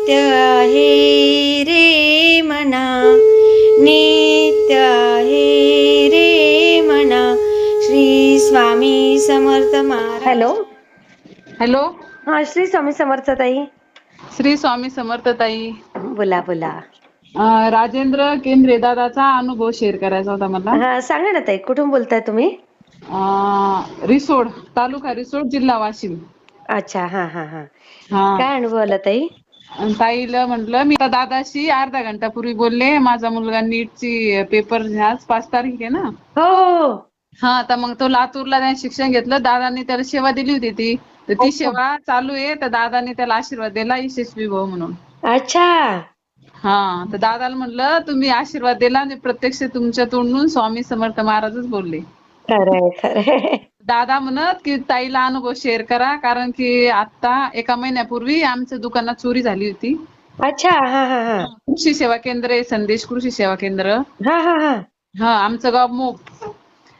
नित्य आहे रे मना नित्य आहे रे मना श्री स्वामी समर्थ महाराज. हॅलो. हॅलो. हा श्री स्वामी समर्थ ताई. श्री स्वामी समर्थ ताई. बोला बोला. अं, राजेंद्र केंद्रे दादाचा अनुभव शेअर करायचा होता मला. हा सांगा ना ताई कुठून बोलताय तुम्ही? अं, रिसोड तालुका रिसोड जिल्हा वाशिम. अच्छा हा हा हा. हा. काय अनुभव आला ताई? अन् ताईला म्हटलं मी आता दादाशी अर्धा घंटापूर्वी बोलले. माझा मुलगा नीटची पेपर आज पाच तारीख आहे ना. हो हो हो. हा तर मग तो लातूरला त्याने शिक्षण घेतलं. दादांनी त्याला सेवा दिली होती ती. तर ती सेवा चालू आहे. तर दादांनी त्याला आशीर्वाद दिला यशस्वी भाऊ म्हणून. अच्छा. हा तर दादाला म्हटलं तुम्ही आशीर्वाद दिला आणि प्रत्यक्ष तुमच्या तोंडून स्वामी समर्थ महाराजच बोलले. खरंय खरंय. दादा म्हणत की ताईला अनुभव शेअर करा. कारण की आता एका महिन्यापूर्वी आमच्या दुकानात चोरी झाली होती. अच्छा हा हा हा. कृषी सेवा केंद्र आहे संदेश कृषी सेवा केंद्र. हा हा हा. हा आमचं गाव मोप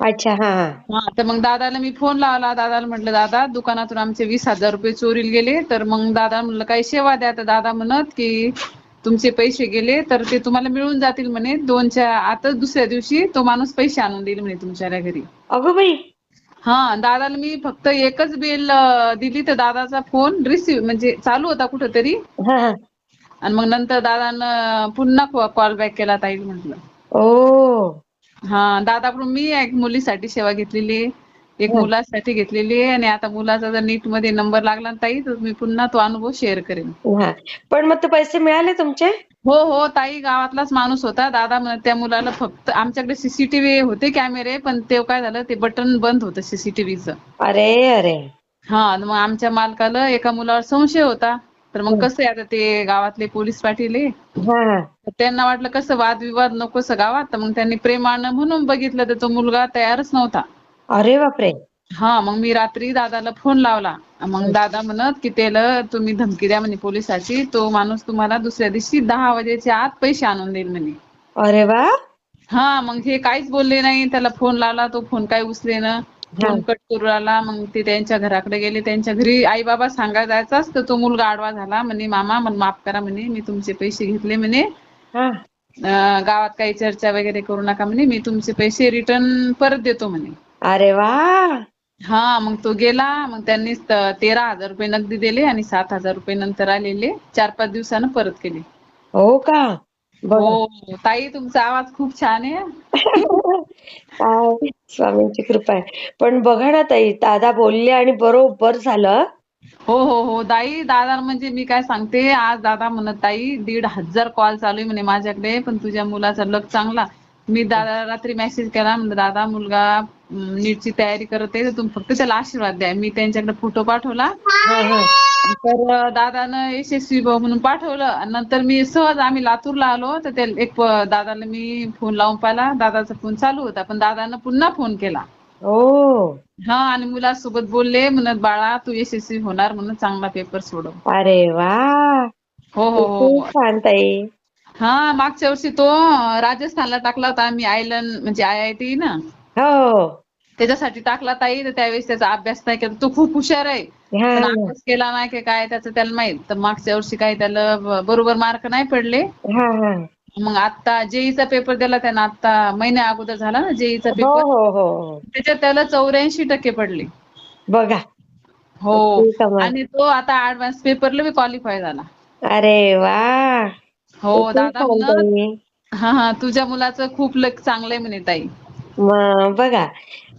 अच्छा हा हा. हा तर मग दादाला मी फोन लावला. दादाला म्हटलं दादा दुकानातून आमचे वीस हजार रुपये चोरीला गेले. तर मग दादा म्हणलं काही सेवा द्या. तर दादा म्हणत की तुमचे पैसे गेले तर ते तुम्हाला मिळून जातील. म्हणे दोनच्या आता दुसऱ्या दिवशी तो माणूस पैसे आणून देईल म्हणे तुमच्या घरी. अगो बाई हा दादाला मी फक्त एकच बिल दिली तर दादाचा फोन रिसिव्ह म्हणजे चालू होता कुठंतरी. हा हा. आणि मग नंतर दादानं पुन्हा कॉल बॅक केला ताईल म्हटलं. ओ. हा दादाकडून मी एक मुलीसाठी सेवा घेतलेली आहे. एक मुलासाठी घेतलेली आहे. आणि आता मुलाचा जर नीटमध्ये नंबर लागला ना ताई तर मी पुन्हा तो अनुभव शेअर करेन. हा. पण मग ते पैसे मिळाले तुमचे? हो हो ताई गावातलाच माणूस होता. दादा त्या मुलाला फक्त आमच्याकडे सीसीटीव्ही होते कॅमेरे पण ते काय झालं ते बटन बंद होतं सीसीटीव्हीचं अरे अरे. हा मग आमच्या मालकाला एका मुलावर संशय होता. तर मग कसं आहे आता ते गावातले पोलीस पाटील त्यांना वाटलं कसं वादविवाद नकोस गावात. तर मग त्यांनी प्रेमानं म्हणून बघितलं तर तो मुलगा तयारच नव्हता. अरे बापरे. हा मग मी रात्री दादाला फोन लावला. मग दादा म्हणत की त्याला तुम्ही धमकी द्या म्हणे पोलिसाची. तो माणूस तुम्हाला दुसऱ्या दिवशी दहा वाजेच्या आत पैसे आणून देईल म्हणे. अरे वा! हा मग हे काहीच बोलले नाही. त्याला फोन लावला. तो फोन काय उचलेना फोन कट करू आला मग ते त्यांच्या घराकडे गेले. त्यांच्या घरी आई बाबा सांगायला जायचाच तर तो मुलगा आडवा झाला म्हणे मामा मला माफ करा म्हणे. मी तुमचे पैसे घेतले म्हणे. गावात काही चर्चा वगैरे करू नका म्हणे. मी तुमचे पैसे रिटर्न परत देतो म्हणे. अरे वा! हा मग तो गेला. मग त्यांनी तेरा हजार रुपये नगदी दिले आणि सात हजार रुपये नंतर आलेले. चार पाच दिवसानं परत केले. हो का? हो ताई तुमचा आवाज खूप छान आहे. स्वामींची कृपा आहे. पण बघा ना ताई दादा बोलले आणि बरोबर झालं. हो हो हो. ताई दादा म्हणजे मी काय सांगते आज दादा म्हणत ताई दीड हजार कॉल चालू आहे म्हणे माझ्याकडे पण तुझ्या मुलाचा लक चांगला. मी दादा रात्री मेसेज केला म्हणलं दादा मुलगा नीटची तयारी करत आहे तर तुम्ही फक्त त्याला आशीर्वाद द्या. मी त्यांच्याकडे फोटो पाठवला. तर दादानं यशस्वी भाऊ म्हणून पाठवलं. आणि नंतर मी सहज आम्ही लातूरला आलो. तर त्या एक दादाला मी फोन लावून पाहिला. दादाचा फोन चालू होता पण दादानं पुन्हा फोन केला. ओ! हा आणि मुलासोबत बोलले म्हणत बाळा तू यशस्वी होणार म्हणून चांगला पेपर सोडव. अरे वा! हो हो हो. ताई. हा मागच्या वर्षी तो राजस्थानला टाकला होता. आम्ही आयलन म्हणजे आय आय टी ना. हो. त्याच्यासाठी टाकला ताई. तर त्यावेळेस त्याचा अभ्यास नाही केला. तो खूप हुशार आहे. हा. पण अभ्यास केला नाही की काय त्याचं त्याला माहीत. तर मागच्या वर्षी काही त्याला ब- बरोबर मार्क नाही पडले. हा हा. मग आता जेईचा पेपर दिला त्यानं. आता महिन्या अगोदर झाला ना जेईचा हो पेपर हो हो. हो त्याच्यात त्याला चौऱ्याऐंशी टक्के पडले. बघा. हो. किती कमाल. आणि तो आता ऍडव्हान्स पेपरला बी क्वालिफाय झाला. अरे वा. हो दादा म्हणत ताई. हा हा तुझ्या मुलाचं खूप लक चांगलंय म्हणे ताई. मग बघा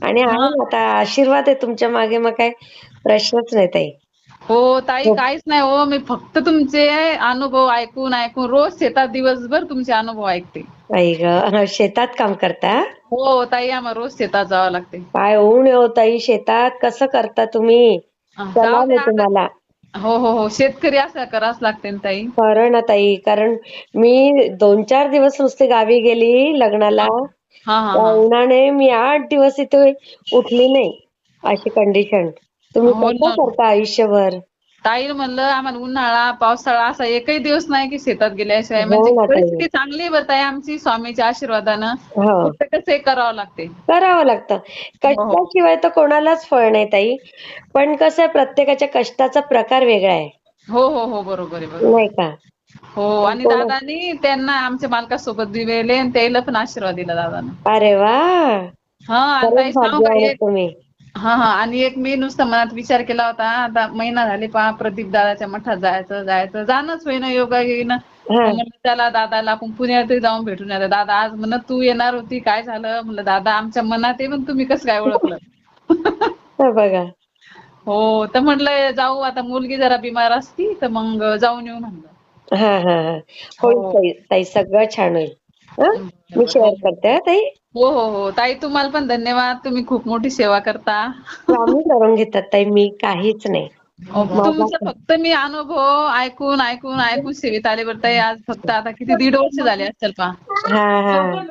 आणि आहे ना आता आशीर्वाद आहे तुमच्या मागे मग काय प्रश्नच नाही ताई. हो ताई काहीच नाही हो मी फक्त तुमचे अनुभव ऐकून ऐकून रोज शेतात दिवसभर तुमचे अनुभव ऐकते. आई ग शेतात काम करता? हो ताई आम्हाला रोज शेतात जावं लागते. काय ऊन आहे हो ताई शेतात कसं करता तुम्ही? जाऊ. तुम्हाला. हो हो हो. शेतकरी असं करावंच लागते ना ताई. खरं ना ताई. कारण मी दोन चार दिवस नुसते गावी गेली लग्नाला. हा हा त्या हा उन्हाने मी आठ दिवस इथे उठली नाही अशी कंडिशन तुम्ही हो कसं ना. करता आयुष्यभर? ताई म्हणलं आम्हाला उन्हाळा पावसाळा असा एकही दिवस नाही की शेतात गेल्याशिवाय. हो म्हणजे ना ताई. परिस्थिती चांगली बरं आहे आमची स्वामीच्या आशीर्वादानं. हो. फक्त कसं हे करावं लागते. करावं लागतं. कष्टाशिवाय तर कोणालाच फळ नाही ताई. पण कसं आहे प्रत्येकाच्या कष्टाचा प्रकार वेगळा आहे. हो हो हो बरोबर आहे बरोबर. नाही का? हो आणि दादानी त्यांना आमच्या मालकासोबत दिलेले आणि त्याला पण आशीर्वाद दिला दादानं. अरे वा! हा आणि ताई का एक तुम्ही. हा हा. आणि एक मी नुसतं मनात विचार केला होता आता महिना झाले पहा प्रदीप दादाच्या मठात जायचं जायचं. जाणंच होईना योगा येईना त्याला दादाला आपण पुण्यात जाऊन भेटून येतो दादा आज म्हणत तू येणार होती काय झालं? म्हणलं दादा आमच्या मनात आहे पण तुम्ही कसं काय ओळखलं? बघा. हो तर म्हटलं जाऊ आता मुलगी जरा बिमार असती तर मग जाऊन येऊ म्हणलं. हा हा हा. ताई. सगळं छान होईल? मी शेअर करते ताई. हो हो हो. ताई तुम्हाला पण धन्यवाद. तुम्ही खूप मोठी सेवा करता. स्वामी करून घेतात ताई. मी काहीच नाही. तुमचा फक्त मी अनुभव ऐकून ऐकून ऐकून सेवेत आले बरं ताई. आज फक्त आता किती दीड वर्ष झाले असेल पहा. हा हा.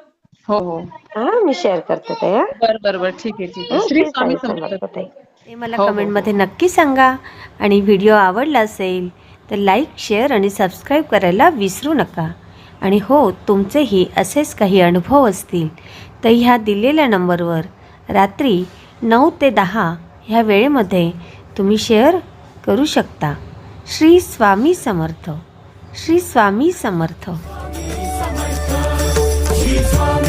हो हो. हा मी शेअर करते ताई हा. बर बर बर. ठीक आहे ठीक आहे. हं, श्री स्वामी स्वामी समर्थ समर्थ. ताई. ते मला हो, हो, कमेंटमध्ये नक्की सांगा. आणि व्हिडिओ आवडला असेल तर लाईक शेअर आणि सबस्क्राईब करायला विसरू नका. आणि हो तुमचेही असेच काही अनुभव असतील तर ह्या दिलेल्या नंबरवर रात्री नऊ ते दहा ह्या वेळेमध्ये तुम्ही शेअर करू शकता. श्री स्वामी समर्थ. श्री स्वामी समर्थ. श्री स्वामी समर्थ